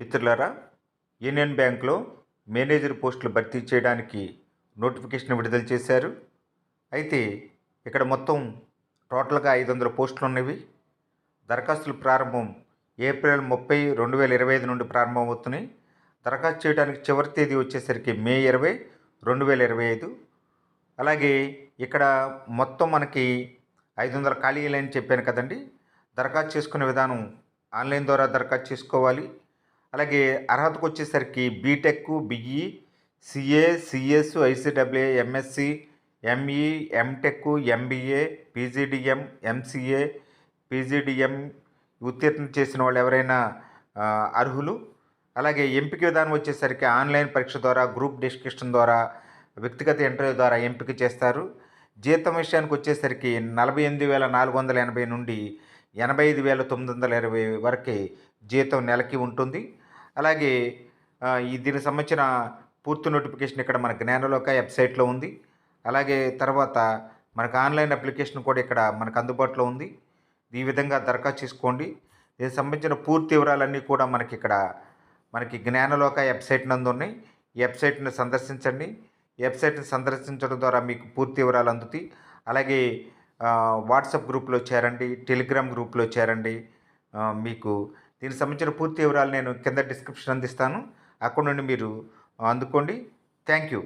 మిత్రులారా యూనియన్ బ్యాంక్లో మేనేజర్ పోస్టులు భర్తీ చేయడానికి నోటిఫికేషన్ విడుదల చేశారు. అయితే ఇక్కడ మొత్తం టోటల్గా ఐదు వందల పోస్టులు ఉన్నవి. దరఖాస్తుల ప్రారంభం ఏప్రిల్ ముప్పై రెండు వేల ఇరవై ఐదు నుండి ప్రారంభమవుతున్నాయి. దరఖాస్తు చేయడానికి చివరి తేదీ వచ్చేసరికి మే ఇరవై రెండు వేల ఇరవై ఐదు. అలాగే ఇక్కడ మొత్తం మనకి ఐదు వందల ఖాళీలని చెప్పాను కదండి. దరఖాస్తు చేసుకునే విధానం ఆన్లైన్ ద్వారా దరఖాస్తు చేసుకోవాలి. అలాగే అర్హతకు వచ్చేసరికి BTech BE CA CS ICWA MSc ME MTech MBA PGDM MCA PGDM ఉత్తీర్ణం చేసిన వాళ్ళు ఎవరైనా అర్హులు? అలాగే ఎంపిక విధానం వచ్చేసరికి ఆన్లైన్ పరీక్ష ద్వారా గ్రూప్ డిస్కషన్ ద్వారా వ్యక్తిగత ఇంటర్వ్యూ ద్వారా ఎంపిక చేస్తారు. జీతం విషయానికి వచ్చేసరికి నలభై ఎనిమిది వేల నాలుగు వందల ఎనభై నుండి ఎనభై ఐదు వేల తొమ్మిది వందల ఇరవై వరకు జీతం నెలకి ఉంటుంది. అలాగే ఈ దీనికి సంబంధించిన పూర్తి నోటిఫికేషన్ ఇక్కడ మన జ్ఞానలోక వెబ్సైట్లో ఉంది. అలాగే తర్వాత మనకు ఆన్లైన్ అప్లికేషన్ కూడా ఇక్కడ మనకు అందుబాటులో ఉంది. ఈ విధంగా దరఖాస్తు చేసుకోండి. దీనికి సంబంధించిన పూర్తి వివరాలన్నీ కూడా మనకి ఇక్కడ మనకి జ్ఞానలోక వెబ్సైట్ నందు ఉన్నాయి. ఈ వెబ్సైట్ని సందర్శించండి. వెబ్సైట్ని సందర్శించడం ద్వారా మీకు పూర్తి వివరాలు అందుతాయి. అలాగే వాట్సాప్ గ్రూప్లో చేరండి టెలిగ్రామ్ గ్రూప్లో చేరండి. మీకు దీనికి సంబంధించిన పూర్తి వివరాలు నేను కింద డిస్క్రిప్షన్ అందిస్తాను. అక్కడ నుండి మీరు అందుకోండి. Thank you